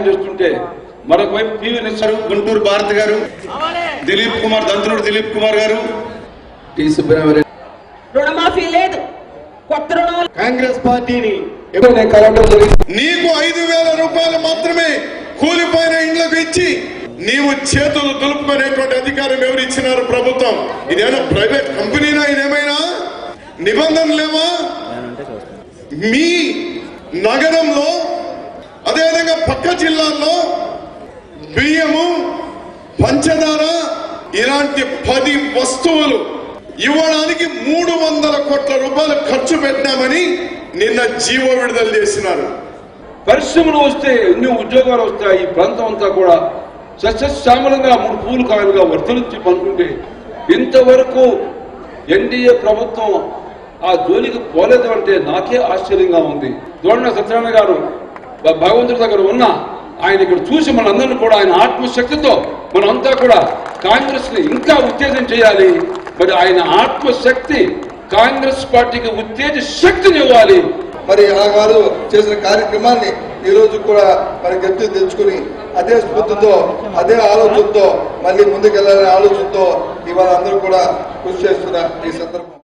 సహాయం చేస్తుంటే మరొక వైపు పివి నరసింహారావు గుంటూరు భారత్ గారు దిలీప్ కుమార్ దంతునుడు దిలీప్ కుమార్ గారు. టి సుబ్రహ్మణ్యం. రుణమాఫీ లేదు. కొత్త రుణం కాంగ్రెస్ పార్టీని నీకు ఐదు వేల రూపాయలు మాత్రమే కూలిపోయిన ఇండ్లకు ఇచ్చి నీవు చేతులు దులుపుకునేటువంటి అధికారం ఎవరు ఇచ్చినారు ప్రభుత్వం? ఇదేమైనా ప్రైవేట్ కంపెనీనా ఇదేమైనా? నిబంధనలు లేవా మీ నగరంలో పక్క జిల్లాల్లో బియ్యము పంచదార ఇలాంటి పది వస్తువులు ఇవ్వడానికి మూడు వందల కోట్ల రూపాయలు ఖర్చు పెట్టామని నిన్న జీవో విడుదల చేసినారు. పరిశ్రమలు వస్తే ఎన్ని ఉద్యోగాలు వస్తాయి ఈ ప్రాంతం అంతా కూడా. సస్యశ్యామలంగా మూడు పూలు కాయలుగా వర్ధలించి పనుకుంటే ఇంతవరకు ఎన్డీఏ ప్రభుత్వం ఆ జోలికి పోలేదు అంటే నాకే ఆశ్చర్యంగా ఉంది. దోణ సత్యనారాయణ గారు భగవంతుడి దగ్గర ఉన్న ఆయన ఇక్కడ చూసి మనందరినీ కూడా ఆయన ఆత్మశక్తితో మనంతా కూడా కాంగ్రెస్ని ఇంకా ఉత్తేజం చేయాలి. మరి ఆయన ఆత్మశక్తి కాంగ్రెస్ పార్టీకి ఉత్తేజ శక్తిని ఇవ్వాలి. మరి ఆ చేసిన కార్యక్రమాన్ని ఈ రోజు కూడా మరి గట్టి తెచ్చుకుని అదే స్ఫూర్తితో అదే ఆలోచనతో మళ్ళీ ముందుకెళ్ళాలనే ఆలోచనతో ఇవాళ అందరూ కూడా కృషి చేస్తున్న ఈ సందర్భం.